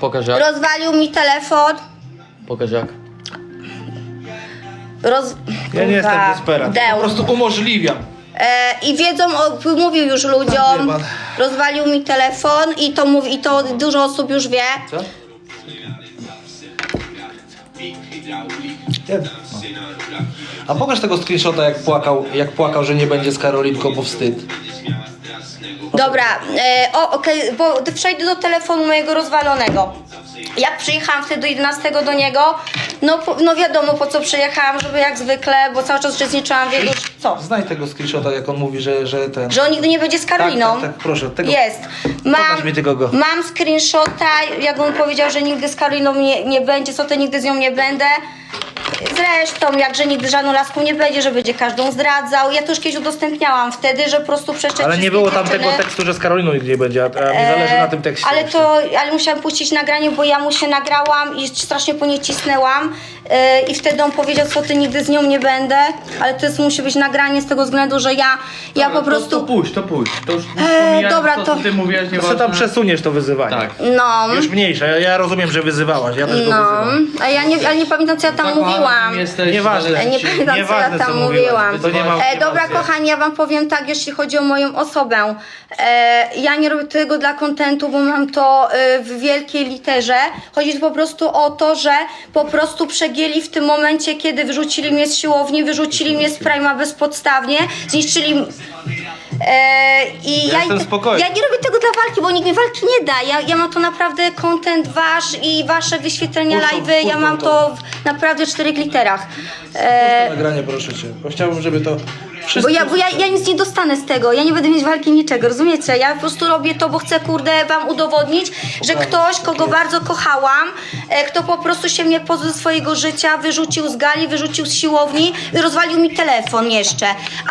Pokaż jak. Rozwalił mi telefon. Pokaż jak. Roz... Ja nie jestem Kurwa, desperat. deł. Po prostu umożliwiam. E, I wiedzą, o, mówił już ludziom, Jebane. rozwalił mi telefon i to mówi, i to dużo osób już wie. Co? Jeden. No. A pokaż tego screenshota jak płakał, jak płakał, że nie będzie z Karolinką, bo wstyd. Dobra, e, o, okej, bo przejdę do telefonu mojego rozwalonego. Jak przyjechałam wtedy do 11 do niego, no, po, no wiadomo po co przyjechałam, żeby jak zwykle, bo cały czas uczestniczyłam w jego... Co? Znaj tego screenshota, jak on mówi, że, że ten... Że on nigdy nie będzie z Karoliną. Tak, tak, tak, proszę, tego- Jest. Mam, Pokaż mi tylko go. mam screenshota, jak on powiedział, że nigdy z Karoliną nie, nie będzie, co to nigdy z nią nie będę. Zresztą, jakże nigdy żadną laską nie będzie, że będzie każdą zdradzał. Ja to już kiedyś udostępniał wtedy, że po prostu przeszczep Ale nie było tam tego tekstu, że z Karoliną nigdzie nie będzie, a, a mi zależy na tym tekście. Ale to, ale musiałam puścić nagranie, bo ja mu się nagrałam i strasznie po nie cisnęłam. Yy, I wtedy on powiedział, co ty nigdy z nią nie będę, ale to jest, musi być nagranie z tego względu, że ja, ja po prostu. To, to puść, to puść. To już pomijając dobra, to, to- co ty mówiłaś, To sobie nieważne. tam przesuniesz to wyzywanie. Tak. No. Już mniejsze, ja, ja rozumiem, że wyzywałaś, ja też go No, wyzywam. a ja nie, ale nie pamiętam co ja tam Zakochany mówiłam. Jesteś, Nieważne. Nie pamiętam co ja Nieważne, tam co mówiłam. to nie ma- E, dobra, kochani, ja wam powiem tak, jeśli chodzi o moją osobę. E, ja nie robię tego dla kontentu, bo mam to e, w wielkiej literze. Chodzi tu po prostu o to, że po prostu przegięli w tym momencie, kiedy wyrzucili mnie z siłowni, wyrzucili mnie z Prima bezpodstawnie, zniszczyli... E, I Ja jestem spokojny. ja nie robię tego dla walki, bo nikt mi walki nie da. Ja, ja mam to naprawdę content wasz i wasze wyświetlenia Puszczą- live'y, ja puszczą mam to. to w naprawdę czterech literach. E, nagranie proszę cię, bo chciałbym, żeby to bo wszystko... ja, bo ja, ja nic nie dostanę z tego, ja nie będę mieć walki niczego, rozumiecie? Ja po prostu robię to, bo chcę, kurde, wam udowodnić, że ktoś, kogo bardzo kochałam, e, kto po prostu się mnie pozbył ze swojego życia, wyrzucił z gali, wyrzucił z siłowni, rozwalił mi telefon jeszcze.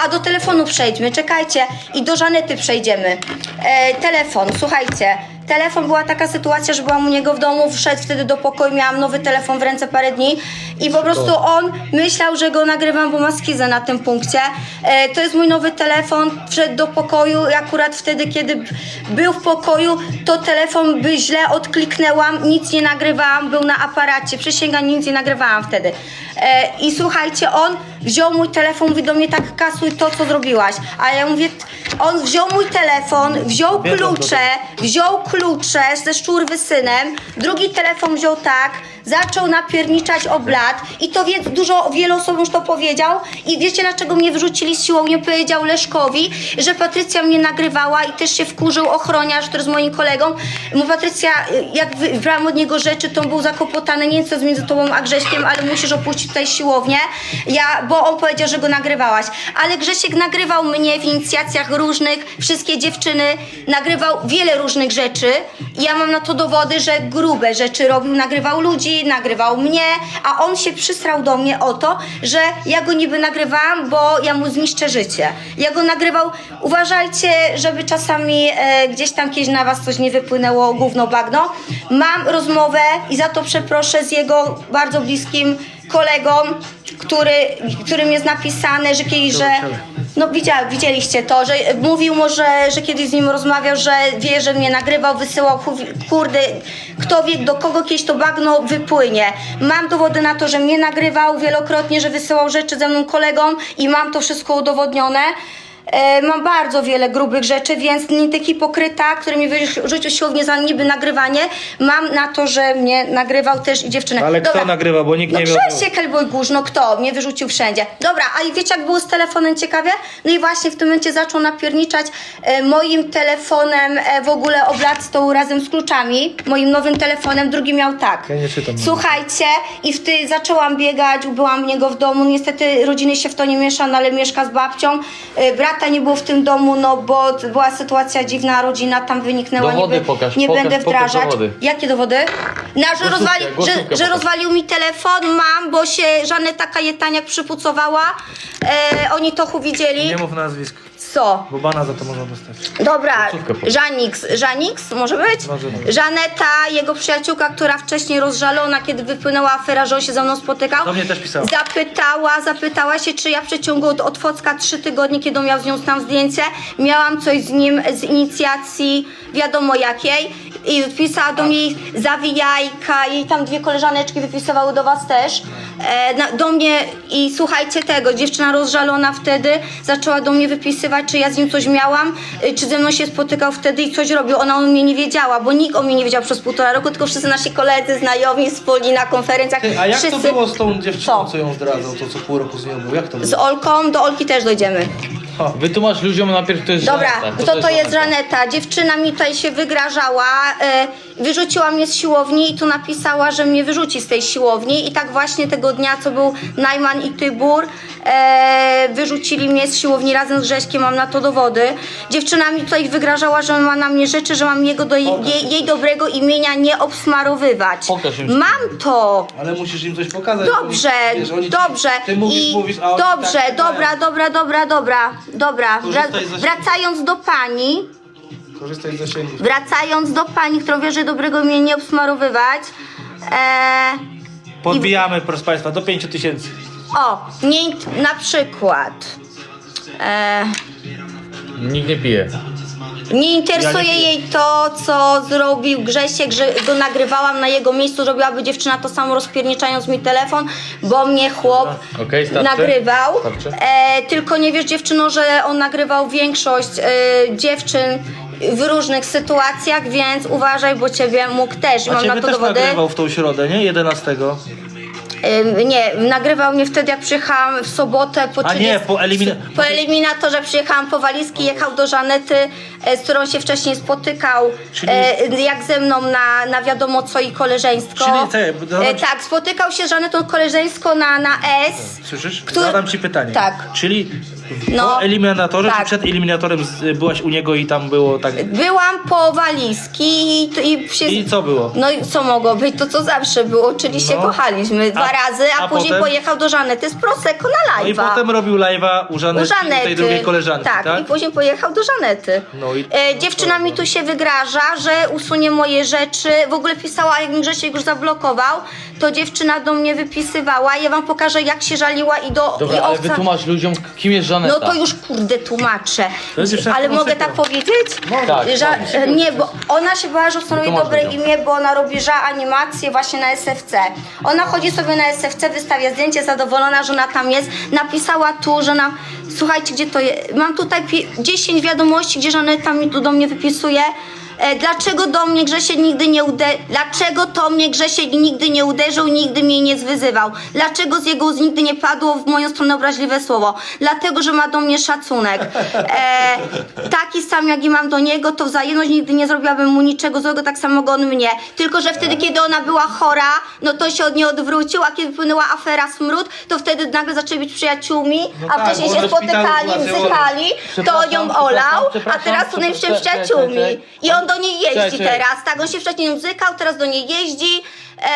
A do telefonu przejdźmy, czekajcie, i do Żanety przejdziemy. E, telefon, słuchajcie. Telefon była taka sytuacja, że byłam u niego w domu, wszedł wtedy do pokoju, miałam nowy telefon w ręce parę dni i po prostu on myślał, że go nagrywam, bo ma schizę na tym punkcie. E, to jest mój nowy telefon, wszedł do pokoju i akurat wtedy, kiedy b- był w pokoju, to telefon by źle odkliknęłam, nic nie nagrywałam, był na aparacie, przysięgam, nic nie nagrywałam wtedy. E, I słuchajcie, on wziął mój telefon, mówi do mnie tak, kasuj to, co zrobiłaś. A ja mówię, on wziął mój telefon, wziął klucze, wziął klucze ze szczurwy synem, drugi telefon wziął tak, zaczął napierniczać o i to wie, dużo, wielu osób już to powiedział i wiecie dlaczego mnie wyrzucili z siłowni, powiedział Leszkowi, że Patrycja mnie nagrywała i też się wkurzył ochroniarz, który z moim kolegą, mu Patrycja, jak wy- brałam od niego rzeczy, to on był zakopotany, nie wiem co między tobą a Grześkiem, ale musisz opuścić tutaj siłownię, ja, bo on powiedział, że go nagrywałaś, ale Grzesiek nagrywał mnie w inicjacjach różnych, wszystkie dziewczyny, nagrywał wiele różnych rzeczy. I ja mam na to dowody, że grube rzeczy robił, nagrywał ludzi, nagrywał mnie, a on się przysrał do mnie o to, że ja go niby nagrywałam, bo ja mu zniszczę życie. Ja go nagrywał, uważajcie, żeby czasami e, gdzieś tam kiedyś na was coś nie wypłynęło gówno bagno. Mam rozmowę i za to przeproszę z jego bardzo bliskim kolegą, który, którym jest napisane, że kiedyś, że no widział, widzieliście to, że mówił mu, że, kiedyś z nim rozmawiał, że wie, że mnie nagrywał, wysyłał, kurde, kto wie, do kogo kiedyś to bagno wypłynie. Mam dowody na to, że mnie nagrywał wielokrotnie, że wysyłał rzeczy ze mną kolegom i mam to wszystko udowodnione. E, mam bardzo wiele grubych rzeczy, więc nie taki hipokryta, który mi wyrzucił siłownię za niby nagrywanie, mam na to, że mnie nagrywał też i dziewczynę. Ale kto nagrywa, bo nikt no nie wie, o Grzesiek Hellboy Górz, no kto? Mnie wyrzucił wszędzie. Dobra, a i wiecie jak było z telefonem ciekawie? No i właśnie w tym momencie zaczął napierniczać e, moim telefonem e, w ogóle oblat stołu razem z kluczami. Moim nowym telefonem, drugi miał tak. Ja nie czytam. Słuchajcie, i wtedy zaczęłam biegać, byłam u niego w domu. Niestety rodziny się w to nie miesza, no ale mieszka z babcią. E, Brata nie było w tym domu, no bo była sytuacja dziwna, rodzina tam wyniknęła. Dowody nie, pokaż, nie pokaż, będę pokaż wdrażać. dowody. Jakie dowody? Na, że, Głosówkę, rozwali, że, głosówkę że pokaż. rozwalił mi telefon, mam, bo się Żaneta Kajetaniak przypucowała. E, oni to chu widzieli. Nie mów nazwisk, Co? bo bana za to można dostać. Dobra, Głosówkę pokaż. Żanix, Żanix może być? Może być. Żaneta, jego przyjaciółka, która wcześniej rozżalona, kiedy wypłynęła afera, że on się ze mną spotykał. Do mnie też pisała. Zapytała, zapytała się, czy ja w przeciągu od, od Focka trzy tygodnie, kiedy on miał z nią tam zdjęcie, miałam coś z nim z inicjacji wiadomo jakiej. I pisała do mnie zawijajka i tam dwie koleżaneczki wypisywały do was też. E, na, do mnie i słuchajcie tego, dziewczyna rozżalona wtedy zaczęła do mnie wypisywać, czy ja z nim coś miałam, y, czy ze mną się spotykał wtedy i coś robił. Ona o mnie nie wiedziała, bo nikt o mnie nie wiedział przez półtora roku, tylko wszyscy nasi koledzy, znajomi, wspólni na konferencjach. Ty, a jak wszyscy... to było z tą dziewczyną, Co? co ją zdradzał, to co pół roku z nią był? Jak to było? Z Olką, do Olki też dojdziemy. Wytłumacz ludziom najpierw, to jest Dobra, Żaneta. to to jest Żaneta. Dziewczyna mi tutaj się wygrażała, e, wyrzuciła mnie z siłowni i tu napisała, że mnie wyrzuci z tej siłowni i tak właśnie tego dnia, co był Najman i Tybur, e, wyrzucili mnie z siłowni razem z Grześkiem, mam na to dowody. Dziewczyna mi tutaj wygrażała, że ma na mnie rzeczy, że mam jego do, jej, jej dobrego imienia nie obsmarowywać. Pokaż im. Mam to! Ale musisz im coś pokazać. Dobrze, bo wiesz, oni ci- dobrze. Ty mówisz, I mówisz, a oni dobrze, tak dobra, dobra, dobra, dobra, dobra. Wra Korzystaj ze- wracając do pani, Korzystaj z zasięgu. wracając do pani, którą wie, że dobrego mnie nie obsmarowywać. E, Podbijamy, proszę Państwa, do 5 tysięcy. O, nie, na przykład. E, Nikt nie pije. nie interesuje Ja nie- jej to, co zrobił Grzesiek, że go nagrywałam na jego miejscu, zrobiłaby dziewczyna to samo rozpierniczając mi telefon, bo mnie chłop Okej, starczy? nagrywał. Starczy? E, tylko nie wiesz dziewczyno, że on nagrywał większość e, dziewczyn w różnych sytuacjach, więc uważaj, bo ciebie mógł też. I A mam na Ciebie to też dowody. nagrywał w tą środę, nie? 11. Ym, Nie, nagrywał mnie wtedy, jak przyjechałam w sobotę po A nie, po po eliminatorze przyjechałam po walizki, jechał do Żanety, e, z którą się wcześniej spotykał, Czyli- e, jak ze mną na, na wiadomo co i koleżeństwo. Czyli bo zadam E, ci- tak, spotykał się z Żanetą koleżeńsko na, na S. Słyszysz? Który- Zadam Ci pytanie. Tak. Czyli No, po eliminatorze, tak. czy przed eliminatorem z, byłaś u niego i tam było tak... Byłam po walizki i, i się... I co było? No i co mogło być? To co zawsze było, czyli się No. kochaliśmy dwa A- razy, a, a później potem? pojechał do Żanety z Prosecco na No i live'a. potem robił live'a u Żanety, u Żanety. tej drugiej koleżanki, tak, tak? i później pojechał do Żanety. No i- e, dziewczyna mi tu się wygraża, że usunie moje rzeczy. W ogóle pisała, jak mi Grzesiek już zablokował, to dziewczyna do mnie wypisywała. Ja wam pokażę, jak się żaliła i do Dobra, i ale owca. wytłumacz ludziom, kim jest Żaneta. No to już kurde tłumaczę. To jest jeszcze Ale mogę tak powiedzieć? Tak, Że, tak. nie, bo ona się bała, że ustanowi Wytłumacz dobre ludziom. imię, bo ona robi ża animację właśnie na SFC. Ona chodzi sobie na SFC, wystawia zdjęcie, zadowolona, że ona tam jest. Napisała tu, że nam, słuchajcie, gdzie to jest? Mam tutaj pi- 10 wiadomości, gdzie Żaneta mi tu do mnie wypisuje. E, dlaczego do mnie Grzesiek nigdy nie uderzył? Dlaczego to mnie Grzesiek nigdy nie uderzył, nigdy mnie nie zwyzywał? Dlaczego z jego ust nigdy nie padło w moją stronę obraźliwe słowo? Dlatego, że ma do mnie szacunek. E, taki sam jak i mam do niego, to wzajemność nigdy nie zrobiłabym mu niczego złego, tak samo go on mnie. Tylko, że wtedy, kiedy ona była chora, no to się od niej odwrócił, a kiedy płynęła afera smród, to wtedy nagle zaczęli być przyjaciółmi, No a tak, wcześniej bo się do szpitalu spotykali, była bzykali, to Przepraszam, ją przepraszam, olał, a teraz są przepraszam, przyjaciółmi. czekaj, czekaj. I on do niej jeździ czekaj. teraz, tak, on się wcześniej nią bzykał, teraz do niej jeździ. E,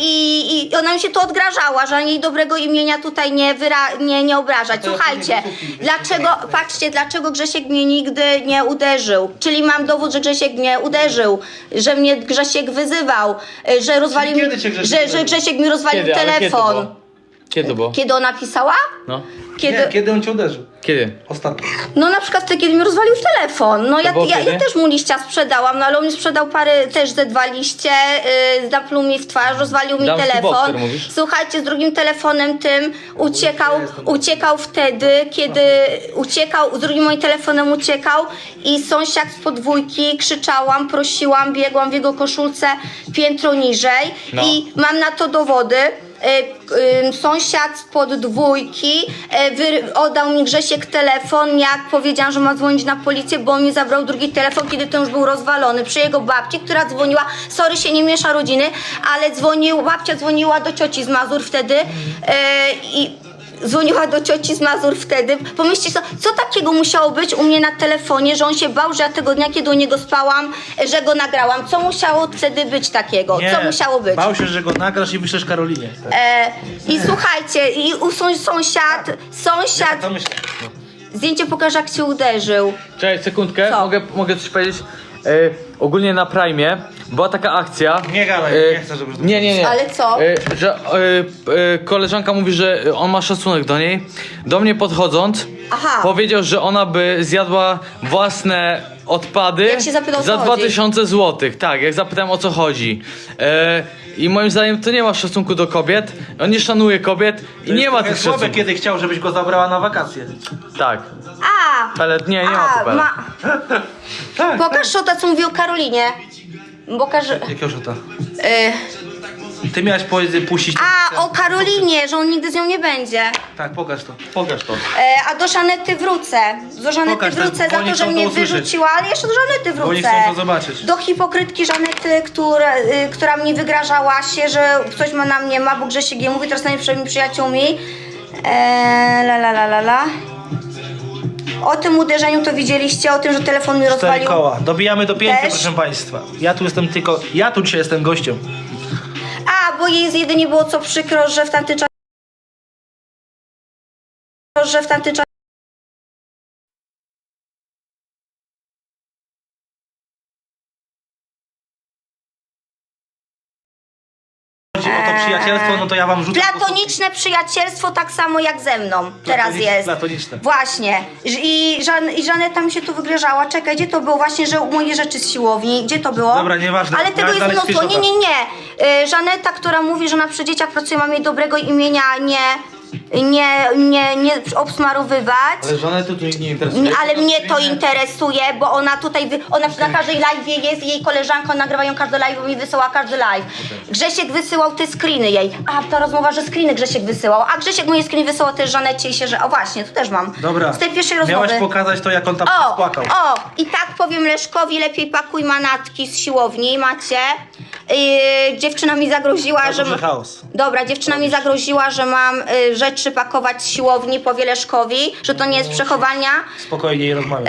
i, I ona mi się to odgrażała, że jej dobrego imienia tutaj nie, wyra- nie, nie obrażać. Słuchajcie, dlaczego, patrzcie, dlaczego Grzesiek mnie nigdy nie uderzył? Czyli mam dowód, że Grzesiek mnie uderzył, że mnie Grzesiek wyzywał, e, że rozwalił mi, kiedy cię Grzesiek że, że uderzył? Grzesiek mi rozwalił Kiedy? Ale kiedy to telefon. było? Kiedy to było? Kiedy ona pisała? No. Kiedy? Nie, kiedy on cię uderzył? Kiedy? Ostatnio. No na przykład wtedy, kiedy mi rozwalił telefon. No ja, było ja, ja też mu liścia sprzedałam, no ale on mi sprzedał parę, też ze dwa liście, yy, zapluł mi w twarz, rozwalił mi Damski telefon. mówisz? Słuchajcie, z drugim telefonem tym uciekał, uciekał wtedy, kiedy uciekał, z drugim moim telefonem uciekał i sąsiad z podwójki, krzyczałam, prosiłam, biegłam w jego koszulce piętro niżej No. i mam na to dowody. Y, sąsiad spod dwójki wy, oddał mi Grzesiek telefon, jak powiedziałam, że ma dzwonić na policję, bo on mi zabrał drugi telefon, kiedy ten już był rozwalony. Przy jego babci, która dzwoniła, sorry się nie miesza rodziny, ale dzwonił, babcia dzwoniła do cioci z Mazur wtedy y, i dzwoniła do cioci z Mazur wtedy. Pomyślcie sobie, co takiego musiało być u mnie na telefonie, że on się bał, że ja tego dnia, kiedy u niego spałam, że go nagrałam. Co musiało wtedy być takiego? Co musiało być? Bał się, że go nagrasz i wyślesz Karolinie. E, I słuchajcie, i usuń sąsiad, sąsiad, To myślę. zdjęcie pokaże jak cię uderzył. Czekaj, sekundkę, Co? mogę, mogę coś powiedzieć? Ogólnie na Prime była taka akcja. Nie gadaj, e, nie chcę, żebyś to Nie, nie, nie. Ale co? E, że e, e, koleżanka mówi, że on ma szacunek do niej. Do mnie podchodząc, Aha. powiedział, że ona by zjadła własne odpady Jak się zapytał, o za co chodzi? 2000 zł. Tak, jak zapytałem o co chodzi. E, I moim zdaniem to nie ma szacunku do kobiet. On nie szanuje kobiet i nie ma tych słabe, szacunków. kiedy chciał, żebyś go zabrała na wakacje. Tak. Ale nie, nie ma A, popela. ma... Tak. Pokaż szota, co mówi o Karolinie. Pokaż... Jakiego rzuta? Y... Ty miałaś powiedzieć, puścić... A, o Karolinie, że on nigdy z nią nie będzie. Tak, pokaż to. Pokaż to. E, a do Żanety wrócę. Do Żanety Pokaż ten, wrócę bo za oni to, że chcą mnie usłyszeć. wyrzuciła, ale jeszcze do Żanety Bo oni wrócę. chcą to zobaczyć. Do hipokrytki Żanety, która, y, która mi wygrażała się, że coś ma na mnie, ma, bo Grzesiek je mówi, teraz przed moimi przyjaciółmi. E, la la la la la. O tym uderzeniu to widzieliście, o tym, że telefon mi Cztery rozwalił. koła. Dobijamy do pięciu, Też? proszę państwa. Ja tu jestem tylko... Ja tu dzisiaj jestem gościem. A, bo jej jedynie było co przykro, że w tamtym czasie że w tamtym czasie no to ja wam. Platoniczne przyjacielstwo tak samo jak ze mną teraz Platoniczne, jest. platoniczne. Właśnie. I, Żan, I Żaneta mi się tu wygrażała. Czekaj, gdzie to było? Właśnie, że moje rzeczy z siłowni. Gdzie to było? Dobra, nieważne. Ale tego Dalej, jest dalej mnóstwo. Nie, nie, nie. Y, Żaneta, która mówi, że ona przy dzieciach pracuje, ma mieć dobrego imienia, nie... Nie, nie, nie obsmarowywać. Ale żonę to tu nikt nie interesuje. Ale mnie to interesuje, bo ona tutaj, wy, ona na każdej live jest, jej koleżanka nagrywają każdy live, bo mi wysyła każdy live. Grzesiek wysyłał te screeny jej. A, ta rozmowa, że screeny Grzesiek wysyłał. A Grzesiek moje screeny wysyłał też Żanecie i się, że, o właśnie, tu też mam. Dobra. Z tej pierwszej rozmowy. Miałaś pokazać to, jak on tam O, płakał. o, i tak powiem Leszkowi, lepiej pakuj manatki z siłowni, macie. Yy, dziewczyna mi zagroziła, Za że... duży chaos. Dobra, dziewczyna mi zagroziła, że mam y, rzeczy pakować z siłowni, powie Leszkowi, że to nie jest przechowalnia. Spokojnie rozmawiam.